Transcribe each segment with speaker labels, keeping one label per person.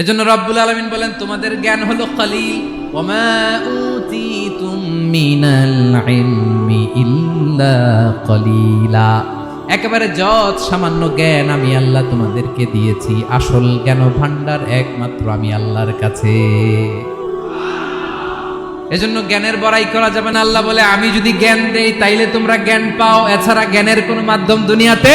Speaker 1: এজন্য রব্বুল আলমিন বলেন, তোমাদের জ্ঞান হলো কলিলা। একেবারে যত সামান্য জ্ঞান আমি আল্লাহ তোমাদেরকে দিয়েছি, আসল জ্ঞান ভান্ডার একমাত্র আমি আল্লাহর কাছে। এজন্য জ্ঞানের বড়াই করা যাবে না। আল্লাহ বলে, আমি যদি জ্ঞান দেই, তাইলে তোমরা জ্ঞান পাও। এছাড়া জ্ঞানের কোনো মাধ্যম দুনিয়াতে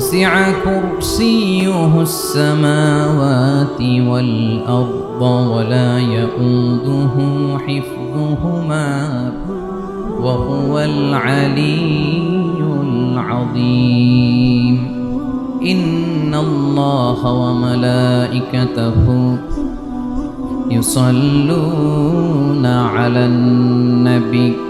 Speaker 1: وسع كرسيه السماوات والأرض ولا يؤوده حفظهما وهو العلي العظيم. إن الله وملائكته يصلون على النبي.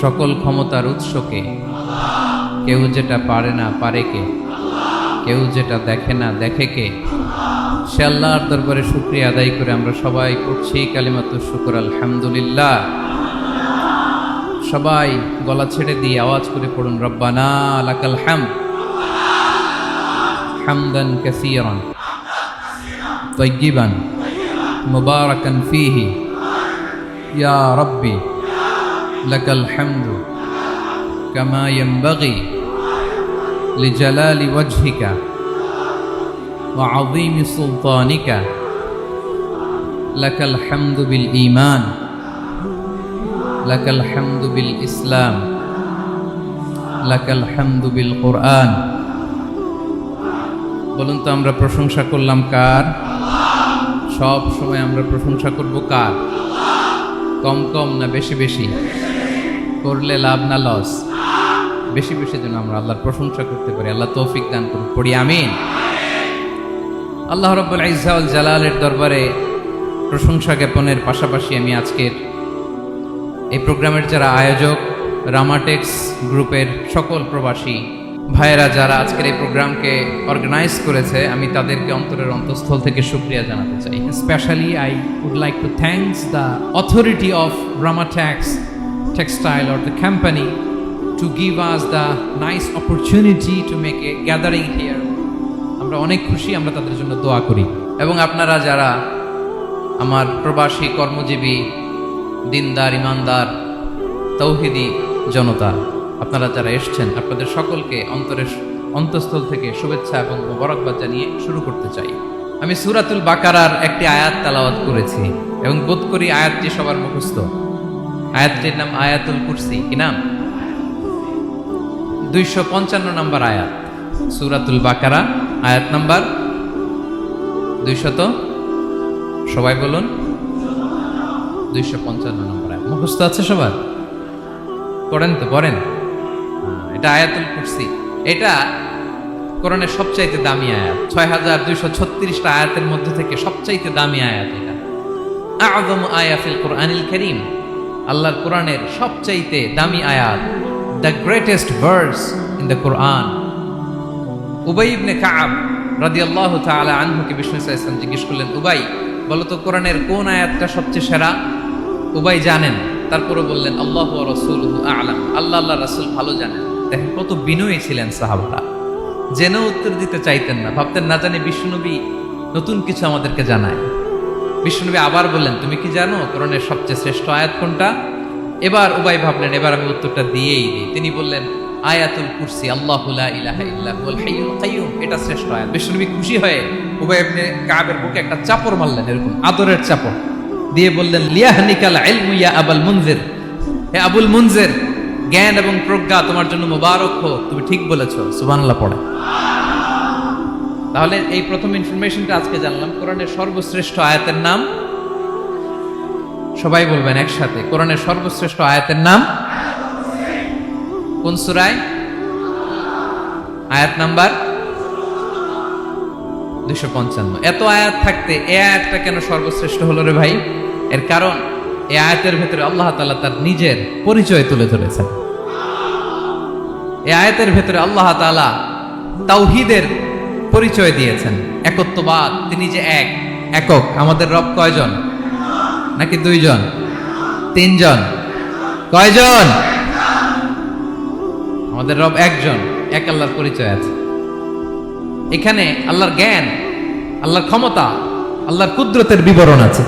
Speaker 1: সকল ক্ষমতার উৎসকে। কেউ যেটা পারে না পারে কে? কেউ যেটা দেখে না দেখে কে? সে আল্লাহর দরবারে শুক্রিয়া আদায় করে আমরা সবাই করছি কালিমাত শুকুর, আলহামদুলিল্লাহ। সবাই গলা ছেড়ে দিয়ে আওয়াজ করে পড়ুন, রব্বানা আলাকাল হাম। হামদান কাসিরান তৈগিবান মুবারাকান ফিহি। ইয়া রব্বি। لك الحمد كما ينبغي لجلال وجهك وعظيم سلطانك لك الحمد بالإيمان لك الحمد بالإسلام لك الحمد بالقرآن বলুন তো আমরা প্রশংসা করলাম কার সব সময় আমরা প্রশংসা করব কার কম কম না বেশি বেশি করলে লাভ না লস? বেশি বেশি যেন আমরা আল্লাহর প্রশংসা করতে পারি আল্লাহ তৌফিক দান করুন। পড়ি আমিন। আল্লাহ রব্বুল ইজাউল জালালের দরবারে প্রশংসা জ্ঞাপনের পাশাপাশি আমি আজকের এই প্রোগ্রামের যারা আয়োজক রামাটেক্স গ্রুপের সকল প্রবাসী ভাইয়েরা যারা আজকের এই প্রোগ্রামকে অর্গানাইজ করেছে আমি তাদেরকে অন্তরের অন্তঃস্থল থেকে শুক্রিয়া জানাতে চাই।
Speaker 2: Especially, I would like to thank the authority of Ramatex Textile or the company to give us the nice opportunity to make a gathering here.
Speaker 1: আমরা অনেক খুশি, আমরা তাদের জন্য দোয়া করি। এবং আপনারা যারা আমার প্রবাসী কর্মজীবী, দিনদার, ইমানদার, তৌহিদি জনতা, আপনারা যারা এসছেন, আপনাদের সকলকে অন্তরের অন্তঃস্থল থেকে শুভেচ্ছা এবং মোবারকবাদ জানিয়ে শুরু করতে চাই। আমি সুরাতুল বাকারার একটি আয়াত তালাওয়াত করেছি এবং বোধ করি আয়াতটি সবার মুখস্থ। আয়াতটির নাম আয়াতুল কুরসি কি নাম দুইশো পঞ্চান্ন নম্বর আয়াত, সুরাতুল বাকারা, আয়াত নাম্বার দুইশত। সবাই বলুন, দুইশো পঞ্চান্ন নম্বর আয়াত। মুখস্থ আছে সবার? পড়েন তো, পড়েন। এটা আয়াতুল কুরসি। এটা কোরআনের সবচাইতে দামি আয়াত। ছয় হাজার দুইশো ছত্রিশটা আয়াতের মধ্যে থেকে সবচাইতে দামি আয়াত এটা। আযম আয়াফিল কোরআনিল করিম। আল্লাহর কোরআনের সবচাইতে দামি আয়াত the greatest verse in the Quran Ubay Ka'b রাদিয়াল্লাহু তাআলা আনহুকে বিষ্ণু ইসলাম জিজ্ঞেস করলেন, উবাই বলতো কোরআনের কোন আয়াতটা সবচেয়ে সেরা? উবাই জানেন তারপরে বললেন, আল্লাহ রসুল আলাম। আল্লাহ আল্লাহ রাসূল ভালো জানেন। দেখেন কত বিনয়ী ছিলেন সাহাবারা। জেনেও উত্তর দিতে চাইতেন না, ভাবতেন না জানি বিষ্ণুনবী নতুন কিছু আমাদেরকে জানায়। বিষ্ণুনবী আবার বললেন, তুমি কি জানো কোরআনের সবচেয়ে শ্রেষ্ঠ আয়াত কোনটা? এবার উবাই ভাবলেন, এবার আমি উত্তরটা দিয়েই দিই। তিনি বললেন, আয়াতুল কুরসি, আল্লাহ লা ইলাহা ইল্লা হাইয়ুল এটা শ্রেষ্ঠ আয়াত। বিষ্ণুনবী খুশি হয়ে উবাই ইবনে কাবের বুকে একটা চাপড় মারলেন, এরকম আদরের চাপড় দিয়ে বললেন, লিয়াহনিকাল ইলমু ইয়া আবুল মুনজির। হে আবুল মুনজির, জ্ঞান এবং প্রজ্ঞা তোমার জন্য মোবারক হোক, তুমি ঠিক বলেছ। সুবহানাল্লাহ পড়ে। তাহলে এই প্রথম ইনফরমেশনটা আজকে জানলাম। কোরআনের সর্বশ্রেষ্ঠ আয়াতের নাম? সবাই বলবেন একসাথে, কোরআনের সর্বশ্রেষ্ঠ আয়াতের নাম? কোন সুরায়? আয়াত নাম্বার? দুশো পঞ্চান্ন। এত আয়াত থাকতে এ আয়াতটা কেন সর্বশ্রেষ্ঠ হলো রে ভাই? এর কারণ, এ আয়াতের ভেতরে আল্লাহ তাআলা তার নিজের পরিচয় তুলে ধরেছেন। এ আয়াতের ভেতরে আল্লাহ তাআলা তাওহীদের পরিচয় দিয়েছেন। একত্ববাদ, তিনি যে এক, একক, আমাদের রব কয়জন? নাকি দুইজন? তিনজন? কয়জন? আমাদের রব একজন, এক আল্লাহর পরিচয় আছে। এখানে আল্লাহর জ্ঞান, আল্লাহর ক্ষমতা, আল্লাহর কুদরতের বিবরণ আছে।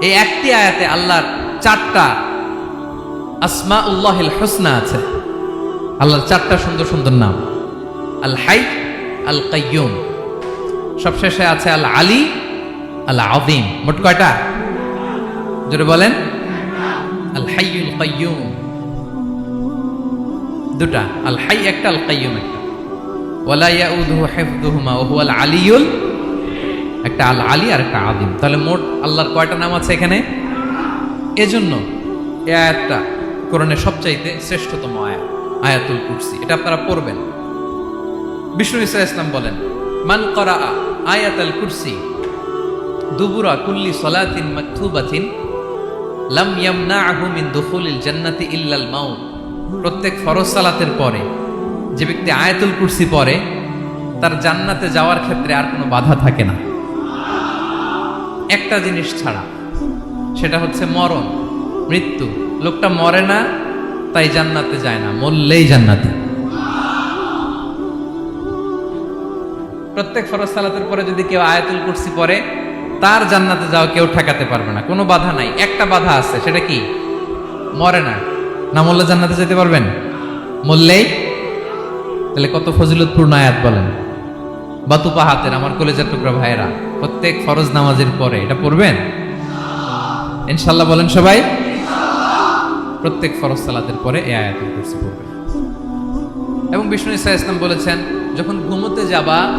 Speaker 1: এই একটি আয়াতে আল্লাহর চারটা আসমা উল্লাহিল হোসনা আছে। আল্লাহর চারটা সুন্দর সুন্দর নাম। আল হাই আল কাইয়ুম সবশেষে আছে আল আলী আল আদিম মোট কয়টা? জোরে বলেন। আল হাইয়ুল কাইয়ুম দুটা। আল হাই একটা আল কাইয়ুম একটা। ওয়ালা ইয়াউদুহু হিফযুহুমা ওয়া হুয়াল আলিয়ুল একটা আল আলী আর একটা আদিম তাহলে মোট আল্লাহর কয়টা নাম আছে এখানে? এজন্য এই আয়াতটা কোরআনের সবচাইতে শ্রেষ্ঠতম আয়াত, আয়াতুল কুরসি। এটা আপনারা পড়বেন। বিষ্ণু ইসা ইসলাম বলেন, মান করা আয়াতাল কুরসি, দুবুরা কুল্লি সলাতিন মাকতুবাতিন, লাম ইয়ামনাহু মিন দুখুলিল জান্নাতি ইল্লাল মাউত। প্রত্যেক ফরজ সালাতের পরে, যে ব্যক্তি আয়াতুল কুরসি পড়ে, তার জান্নাতে যাওয়ার ক্ষেত্রে আর কোনো বাধা থাকে না। একটা জিনিস ছাড়া, সেটা হচ্ছে মরণ, মৃত্যু। লোকটা মরে না, তাই জান্নাতে যায় না, মরলেই জান্নাতে। প্রত্যেক ফরজ সালাতের পরে যদি কেউ আয়াতুল কুরসি পরে তার জান্নাতে যাও কেউ ঠেকাতে পারবে না। কোনো বাধা নাই। একটা বাধা আছে, সেটা কি? মরে না। না মরলে জান্নাতে যেতে পারবেন? মরলেই? তাহলে কত ফজিলতপূর্ণ আয়াত বলেন। বাতুপা হাতের, আমার কলেজের টুকরা ভাইয়েরা, প্রত্যেক ফরজ নামাজের পরে এটা পড়বেন? ইনশাল্লাহ বলেন সবাই। প্রত্যেক ফরজ সালাতের পরে এই আয়াতুল কুরসি পড়বেন। এবং বিষ্ণু ইসা ইসলাম বলেছেন, যখন ঘুমোতে যাবা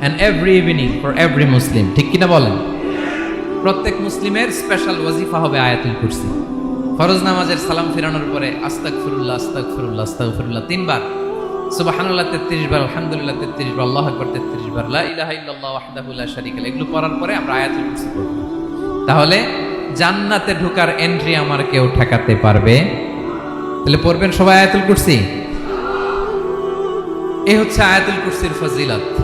Speaker 1: And every evening for every Muslim ঠিক কিনা বলেন? প্রত্যেক মুসলিমের স্পেশাল ওয়াজিফা হবে আয়াতুল কুরসি। ফরজ নামাজের সালাম ফিরানোর পরে আস্তাক ফিরুল্লাহ আস্তাক ফিরুল্লাহ আস্তাক ফিরুল্লাহ তিনবার। সুবহানাল্লাহ তেত্রিশ বার, আলহামদুলিল্লাহ তেত্রিশ বার, আল্লাহ আকবর তেত্রিশ বার, লা ইলাহা ইল্লাল্লাহ ওয়াহদাহু লা শারীকা এগুলো পড়ার পরে আমরা আয়াতুল কুরসি পড়ব। তাহলে জান্নাতে ঢোকার এন্ট্রি আমার কেউ ঠেকাতে পারবে? তাহলে পড়বেন সবাই আয়াতুল কুরসি? এই হচ্ছে আয়াতুল কুরসির ফজিলত।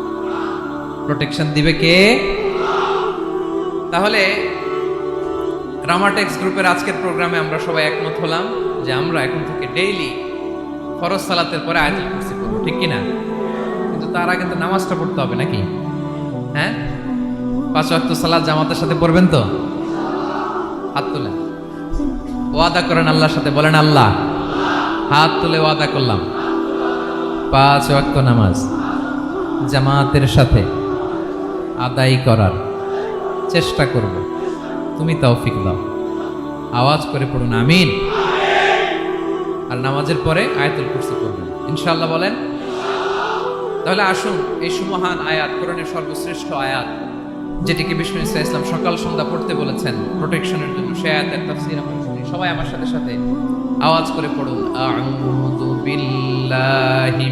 Speaker 1: প্রোটেকশন দিবে কে? তাহলে রামাটেক্স গ্রুপের আজকের প্রোগ্রামে আমরা সবাই একমত হলাম যে আমরা এখন থেকে ডেইলি ফরজ সালাতের পরে আয়াতুল কুরসি পড়ব, ঠিক কি না কিন্তু তার আগে তো নামাজটা পড়তে হবে নাকি? হ্যাঁ? পাঁচ ওয়াক্ত সালাত জামাতের সাথে পড়বেন তো? হাত তুলেন। ওয়াদা করেন আল্লাহর সাথে, বলেন আল্লাহ। হাত তুলে ওয়াদা করলাম। পাঁচ ওয়াক্ত নামাজ জামাতের সাথে। আদায় করার চেষ্টা করব। তুমি তৌফিক দাও। আওয়াজ করে পড়ুন, আমিন। আর নামাজের পরে আয়াতুল কুরসি করবেন ইনশাআল্লাহ বলেন? তাহলে আসুন, এই সুমহান আয়াত, কোরআনের সর্বশ্রেষ্ঠ আয়াত, যেটিকে বিষ্ণু ইসা ইসলাম সকাল সন্ধ্যা পড়তে বলেছেন প্রোটেকশনের জন্য। সে আয়াতের তাফসীর সবাই আমার সাথে সাথে আওয়াজ করে পড়ুন। আউযু বিল্লাহি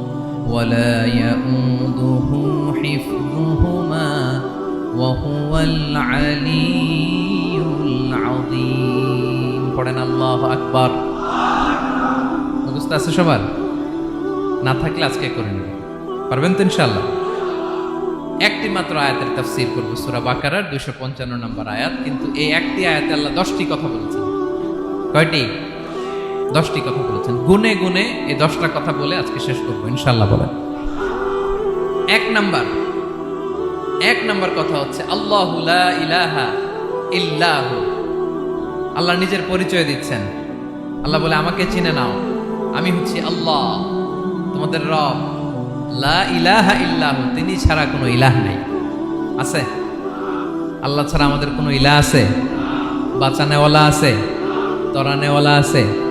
Speaker 1: ولا يؤوده حفظهما وهو العلي العظيم পড়েন আল্লাহ আকবার মুখস্থ আছে সবার না থাকলে আজকে করে নেবেন পারবেন তো ইনশাল্লাহ একটি মাত্র আয়াতের তাফসীর করবো সূরা বাকারার দুইশো পঞ্চান্ন নম্বর আয়াত কিন্তু এই একটি আয়াতে আল্লাহ দশটি কথা বলেছেন কয়টি দশটি কথা বলেছেন। গুনে গুনে এই দশটা কথা বলে আজকে শেষ করব ইনশাল্লাহ বলেন। এক নাম্বার। এক নাম্বার কথা হচ্ছে, আল্লাহ ইলাহা ইল্লাহু। আল্লাহ নিজের পরিচয় দিচ্ছেন। আল্লাহ বলে, আমাকে চিনে নাও। আমি হচ্ছি আল্লাহ, তোমাদের রব। লা ইলাহা ইল্লাহু, তিনি ছাড়া কোনো ইলাহ নাই। আছে? আল্লাহ ছাড়া আমাদের কোনো ইলাহ আছে? বাঁচানেওয়ালা আছে? তরানেওয়ালা আছে?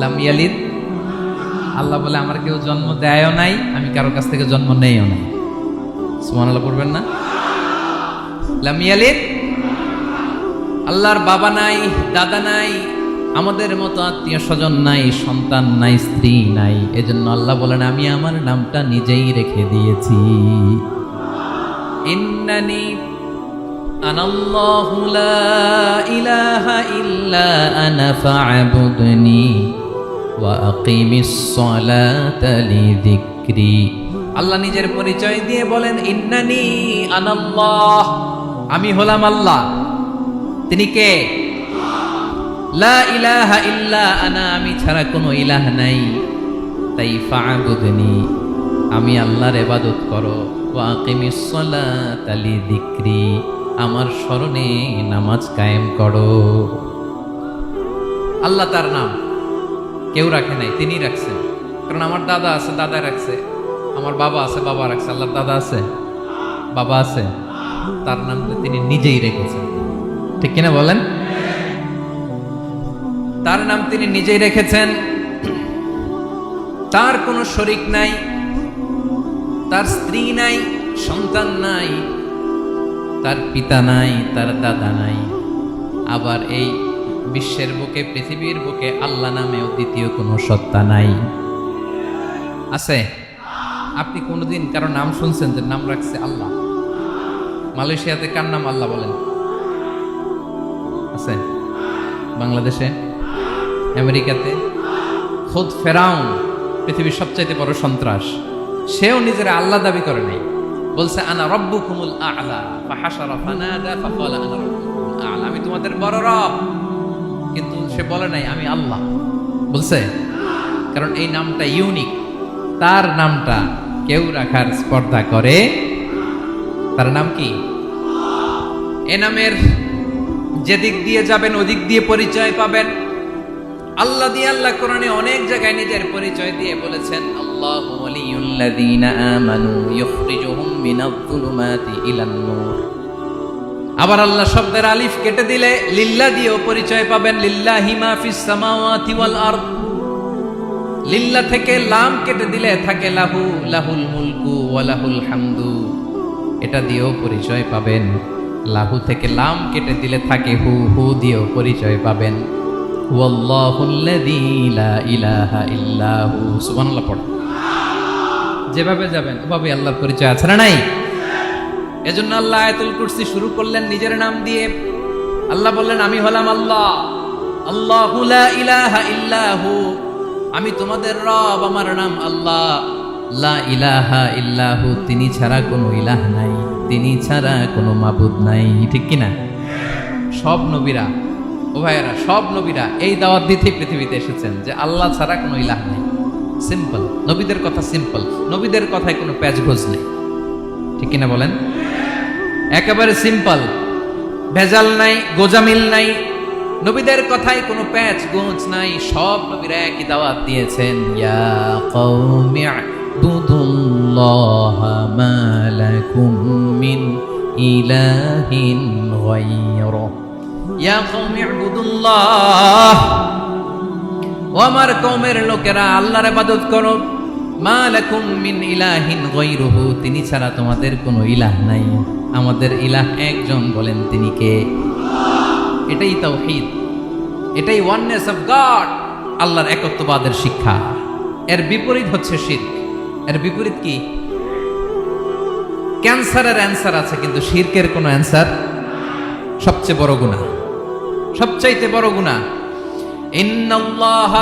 Speaker 1: লাম ইয়ালিদ। আল্লাহ বলে, আমার কেউ জন্ম দেয়ও নাই, আমি কারোর কাছ থেকে জন্ম নেইও নাই। সুমান আল্লাহ পড়বেন না? লাম ইয়ালিদ। আল্লাহর বাবা নাই, দাদা নাই, আমাদের মতো আত্মীয় স্বজন নাই, সন্তান নাই, স্ত্রী নাই। এজন্য আল্লাহ বলেন, আমি আমার নামটা নিজেই রেখে দিয়েছি। ইন্নানি আনাল্লাহু লা ইলাহা ইল্লা আনা আল্লাহ নিজের পরিচয় দিয়ে বলেন, ইন্নানি আনাল্লাহ। আমি হলাম আল্লাহ। তিনি কে? লা ইলাহা ইল্লা আনা, আমি ছাড়া কোনো ইলাহ নাই। তাই ফা'বুদনি, আমি আল্লাহর ইবাদত করো। ওয়া আকিমিস সালাতা লিযিকরি, আমার স্মরণে নামাজ কায়েম করো। আল্লাহ তার নাম। কেউ রাখে নাই তিনি রাখছেন কারণ আমার দাদা আছে দাদা রাখছে। আমার বাবা আছে, বাবা রাখছে। আল্লাহর দাদা আছে, বাবা আছে। তার নাম তিনি নিজেই রেখেছেন। ঠিক কিনা বলেন? তার নাম তিনি নিজেই রেখেছেন। তার কোনো শরিক নাই, তার স্ত্রী নাই, সন্তান নাই, তার পিতা নাই, তার দাদা নাই। আবার এই বিশ্বের বুকে, পৃথিবীর বুকে আল্লাহ নামেও দ্বিতীয় কোনো সত্তা নাই। আছে? আপনি কোনোদিন কারও নাম শুনছেন যে নাম রাখছে আল্লাহ? মালয়েশিয়াতে কার নাম আল্লাহ বলেন? আছে? বাংলাদেশে? আমেরিকাতে? খোদ ফেরাউন, পৃথিবীর সবচাইতে বড় সন্ত্রাস। সেও নিজের আল্লাহ দাবি করে নাই। বলছে, আনা আ'লা ফানাদা, ফাকালা আনা রব্বুকুমুল আ'লা। আমি তোমাদের বড় রব। সে বলে নাই, আমি আল্লাহ। বলছে? কারণ এই নামটা ইউনিক তার নামটা কেউ রাখার স্পর্ধা করে। তার নাম কি? এ নামের যেদিক দিয়ে যাবেন, ওদিক দিয়ে পরিচয় পাবেন। আল্লাহ দিয়ে আল্লাহ কোরআনে অনেক জায়গায় নিজের পরিচয় দিয়ে বলেছেন, আল্লাহ আমানু মিনাজ-যুলুমাতি ইলান-নূর। আবার আল্লাহ শব্দের আলিফ কেটে দিলে লিল্লা দিয়েও পরিচয় পাবেন লিল্লা মা ফিস সামাওয়াতি আরদ। লিল্লাহ থেকে লাম কেটে দিলে থাকে লাহু, লাহুল মুলকু ওয়া লাহুল হামদু। এটা দিয়েও পরিচয় পাবেন। লাহু থেকে লাম কেটে দিলে থাকে হু হু দিয়েও পরিচয় পাবেন। যেভাবে যাবেন ওভাবে আল্লাহর পরিচয় আছে না নাই? এজন্য আল্লাহ আয়াতুল কুরসি শুরু করলেন নিজের নাম দিয়ে। আল্লাহ বললেন, আমি হলাম আল্লাহ। আল্লাহু লা ইলাহা ইল্লাহু। আমি তোমাদের রব, আমার নাম আল্লাহ। লা ইলাহা ইল্লাহু, তিনি ছাড়া কোনো ইলাহ নাই। তিনি ছাড়া কোনো মাবুদ নাই। ঠিক কি না সব নবীরা, ও ভাইয়েরা, সব নবীরা এই দাওয়াত দিতে পৃথিবীতে এসেছেন যে আল্লাহ ছাড়া কোনো ইলাহ নেই। সিম্পল নবীদের কথা সিম্পল নবীদের কথায় কোনো প্যাচ ঘোষ নেই। ঠিক কিনা বলেন? একেবারে সিম্পল। ভেজাল নাই, গোজামিল নাই। নবীদের কথায় কোনো প্যাচ গোঁজ নাই। সব নবীরা একই দাওয়াত দিয়েছেন। ইয়া কওমি আ'বুদুল্লাহ মা লাকুম মিন ইলাহিন ইয়া কওমি আ'বুদুল্লাহ ও আমার কওমের লোকেরা আল্লাহর ইবাদত করো। মা লাকুম মিন ইলাহিন গায়রুহু, তিনি ছাড়া তোমাদের কোনো ইলাহ নাই। আমাদের ইলাহ একজন বলেন তিনি কে? এটাই তাওহিদ। এটাই ওয়াননেস অফ গড আল্লাহর একত্ববাদের শিক্ষা। এর বিপরীত হচ্ছে শির এর বিপরীত কি? ক্যান্সারের অ্যান্সার আছে, কিন্তু শির্কের কোনো অ্যান্সার সবচেয়ে বড় গুণা সবচাইতে বড় গুণা আল্লাহ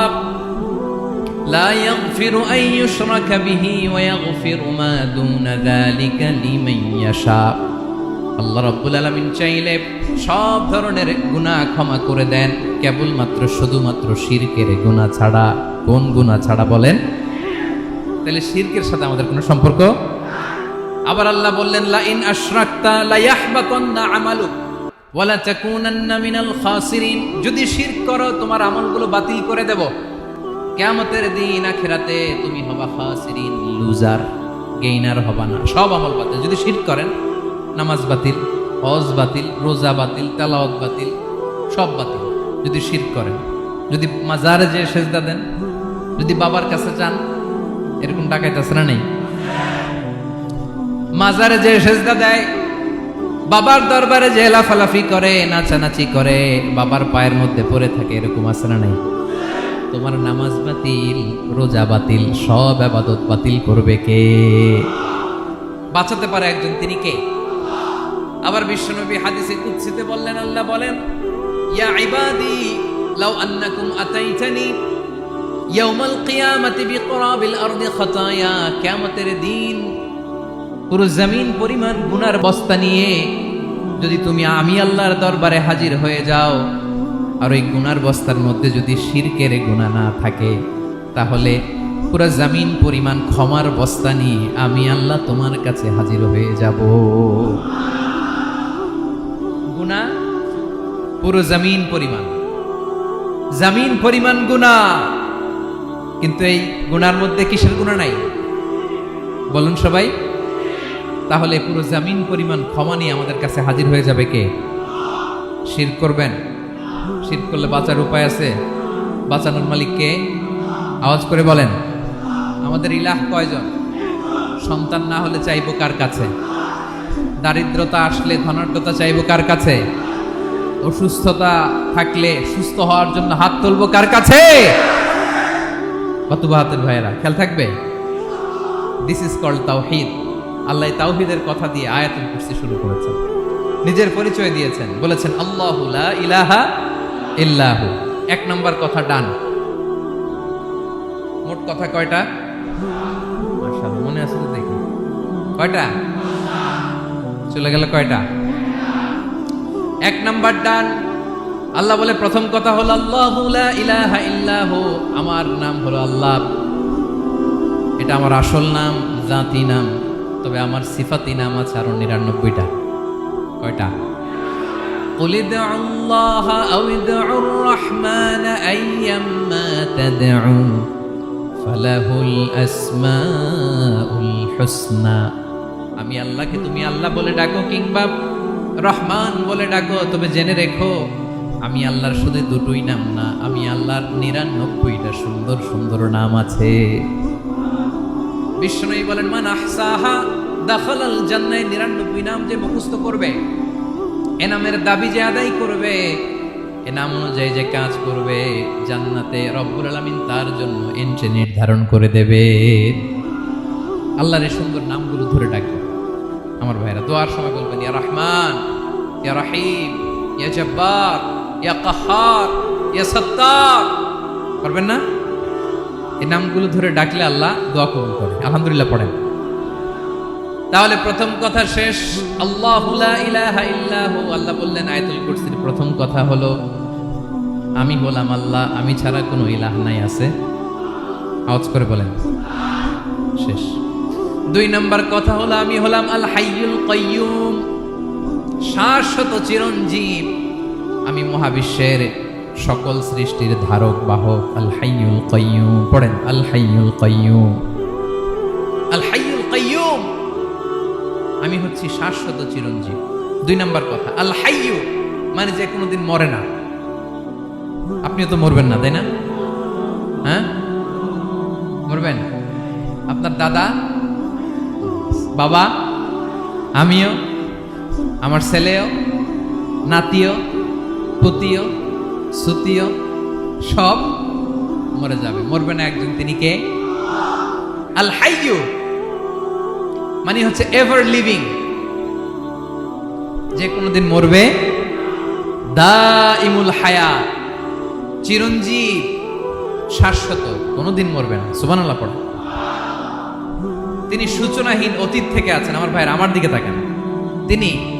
Speaker 1: আল্লাহ রব্বুল আলমিন চাইলে সব ধরনের গুনাহ ক্ষমা করে দেন। কেবলমাত্র শুধুমাত্র শিরকের গুনাহ ছাড়া। কোন গুনাহ ছাড়া বলেন? তাহলে শিরকের সাথে আমাদের কোনো সম্পর্ক? আবার আল্লাহ বললেন লা ইন আশরাকতা লা ওয়ালা তাকুনান্না মিনাল খাসিরিন। যদি শিরক করো, তোমার আমলগুলো বাতিল করে দেব। কিয়ামতের দিন আখিরাতে তুমি হবা খাসিরিন, লুজার, গেইনার হবা না। সব আমল বাতিল। যদি শিরক করেন নামাজ বাতিল, হজ বাতিল, রোজা বাতিল, তেলাওয়াত বাতিল, সব বাতিল, যদি শিরক করেন। যদি মাজারে যে সেজদা দেন, যদি বাবার কাছে চান এরকম ডাকাইতেছে না নেই? মাজারে যে সেজদা দেয়, বাবার দরবারে যে লাফালাফি করে, নাচানাচি করে, বাবার পায়ের মধ্যে পড়ে থাকে, এরকম আছে না নাই? তোমার নামাজ বাতিল, রোজা বাতিল, সব আবাদত বাতিল করবে কে? বাঁচাতে পারে একজন, তিনি কে? আবার বিশ্বনবী হাদিসে কুৎসিতে বললেন, আল্লাহ বলেন, ইয়া ইবাদি, লাউ আন্নাকুম আতাইতানি, ইয়াউমাল কিয়ামাতি বিকরাবিল আরদি খাতায়া, কিয়ামতের দিন পুরো জমিন পরিমাণ গুনার বস্তা নিয়ে যদি তুমি আমি আল্লাহর দরবারে হাজির হয়ে যাও, আর ওই গুনার বস্তার মধ্যে যদি শিরকের গুণা না থাকে, তাহলে পুরো জমিন পরিমাণ ক্ষমার বস্তা নিয়ে আমি আল্লাহ তোমার কাছে হাজির হয়ে যাব। পুরো জমিন পরিমাণ। জামিন পরিমাণ গুণা কিন্তু এই গুনার মধ্যে কিসের গুণা নাই? বলুন সবাই। তাহলে পুরো জামিন পরিমাণ ক্ষমা নিয়ে আমাদের কাছে হাজির হয়ে যাবে কে? শির করবেন? শির করলে বাঁচার উপায় আছে? বাঁচানোর মালিক কে? আওয়াজ করে বলেন, আমাদের ইলাহ কয়জন? সন্তান না হলে চাইব কার কাছে? দারিদ্রতা আসলে ধনাঢ্যতা চাইব কার কাছে? অসুস্থতা থাকলে সুস্থ হওয়ার জন্য হাত তুলবো কার কাছে? কত বাহাতের ভাইয়েরা, খেয়াল থাকবে? দিস ইজ কল্ড তাওহিদ। আল্লাহ তাওহিদের কথা দিয়ে আয়াতুল কুরসি শুরু করেছেন। নিজের পরিচয় দিয়েছেন। বলেছেন, আল্লাহু ইলাহা ইল্লাহু। এক নম্বর কথা ডান। মোট কথা কয়টা? মনে আছে দেখি। কয়টা? চলে গেল কয়টা? এক নাম্বার ডান আল্লাহ বলে প্রথম কথা হলো আল্লাহু লা ইলাহা ইল্লাহু আমার নাম হলো আল্লাহ এটা আমার আসল নাম জাতি নাম তবে আমার সিফাতি নাম আছে আরো নিরানব্বইটা কয়টা قل ادعوا الله أو ادعوا الرحمن أيما تدعوا فله الأسماء الحسنى আমি আল্লাহকে তুমি আল্লাহ বলে ডাকো কিংবা রহমান বলে ডাকো, তবে জেনে রেখো, আমি আল্লাহর শুধু দুটোই নাম না, আমি আল্লাহর নিরানব্বইটা সুন্দর সুন্দর নাম আছে। বিষ্ণুই বলেন, মান আহসাহা দাখালাল জান্নায়, নিরানব্বই নাম যে মুখস্থ করবে, এ নামের দাবি যে আদায় করবে, এ নাম অনুযায়ী যে কাজ করবে, জান্নাতে রব্বুল আলামিন তার জন্য এন্ট্রি নির্ধারণ করে দেবে।
Speaker 2: আল্লাহর এই সুন্দর নামগুলো ধরে ডাকবেন আমার ভাইরা, দোয়ার সময় বলবেন, ইয়া রহমান ইয়া রাহিম ইয়া জব্বার ইয়া কাহার ইয়া সত্তার পারবেন না? এই নামগুলো ধরে ডাকলে আল্লাহ দোয়া কবুল করে আলহামদুলিল্লাহ পড়েন। তাহলে প্রথম কথা শেষ, আল্লাহ ইলাহা ইল্লাহু আল্লাহ বললেন, আয়াতুল কুরসির প্রথম কথা হলো, আমি বললাম আল্লাহ, আমি ছাড়া কোনো ইলাহ নাই, আছে? আওয়াজ করে বলেন। শেষ। দুই নম্বর কথা হলো, আমি হলাম আল হাইয়ুল কাইয়ুম। শাশ্বত চিরঞ্জীব, আমি মহাবিশ্বের সকল সৃষ্টির ধারক, বাহক আল হাইয়ুল কাইয়ুম। পড়েন আল হাইয়ুল কাইয়ুম। আল হাইয়ুল কাইয়ুম! আমি হচ্ছি শাশ্বত চিরঞ্জীব। দুই নাম্বার কথা আল হাইয়ু মানে যে কোনোদিন মরে না। আপনিও তো মরবেন না, তাই না? হ্যাঁ? মরবেন? আপনার দাদা? বাবা? আমিও? আমার ছেলেও, নাতিও, পুতিও, সুতিও, সব মরে যাবে। মরবে না একজন, তিনি কে? আল হাইয়ু। মানে হচ্ছে এভার লিভিং যে কোনোদিন মরবে। দা ইমুল হায়া। চিরঞ্জীব, শাশ্বত। কোনোদিন মরবে না। সুবানাল্লাহ পড়ে। তিনি সূচনাহীন অতীত থেকে আছেন। আমার ভাইয়ের, আমার দিকে তাকান। তিনি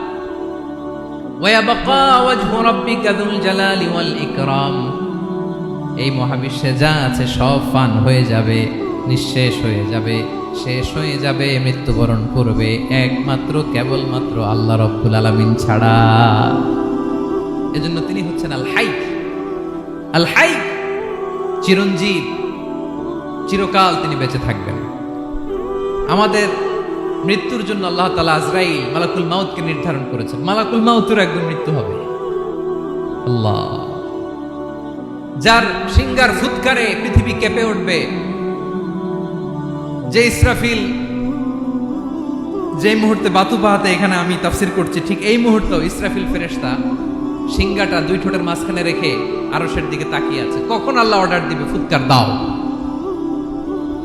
Speaker 2: ওয়াজহু রাব্বিকা যুল জালালি ওয়াল ইকরাম। এই মহাবিশ্বে যা আছে সব ফান হয়ে যাবে, নিঃশেষ হয়ে যাবে, শেষ হয়ে যাবে, মৃত্যুবরণ করবে, একমাত্র, কেবলমাত্র আল্লাহ রব্বুল আলামিন ছাড়া। এজন্য তিনি হচ্ছেন আল হাই আল হাই চিরঞ্জীব, চিরকাল তিনি বেঁচে থাকবেন। আমাদের মৃত্যুর জন্য আল্লাহ তালা আজরাইল মালাকুল মাউতকে নির্ধারণ করেছেন। মালাকুল মাউতের একদম মৃত্যু হবে। আল্লাহ। যার সিঙ্গার ফুৎকারে পৃথিবী কেঁপে উঠবে, যে ইসরাফিল যে মুহূর্তে বাতু পাহাতে এখানে আমি তাফসির করছি, ঠিক এই মুহূর্তে ইসরাফিল ফেরেশতা সিঙ্গাটা দুই ঠোঁটের মাঝখানে রেখে আরশের দিকে তাকিয়ে আছে। কখন আল্লাহ অর্ডার দিবে? ফুৎকার দাও।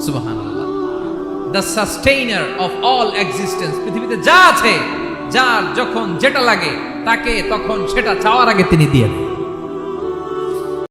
Speaker 2: সুবহানাল্লাহ। The sustainer of all existence পৃথিবীতে যা আছে,
Speaker 1: যার যখন যেটা লাগে, তাকে তখন সেটা চাওয়ার আগে তিনি দিয়ে দেন।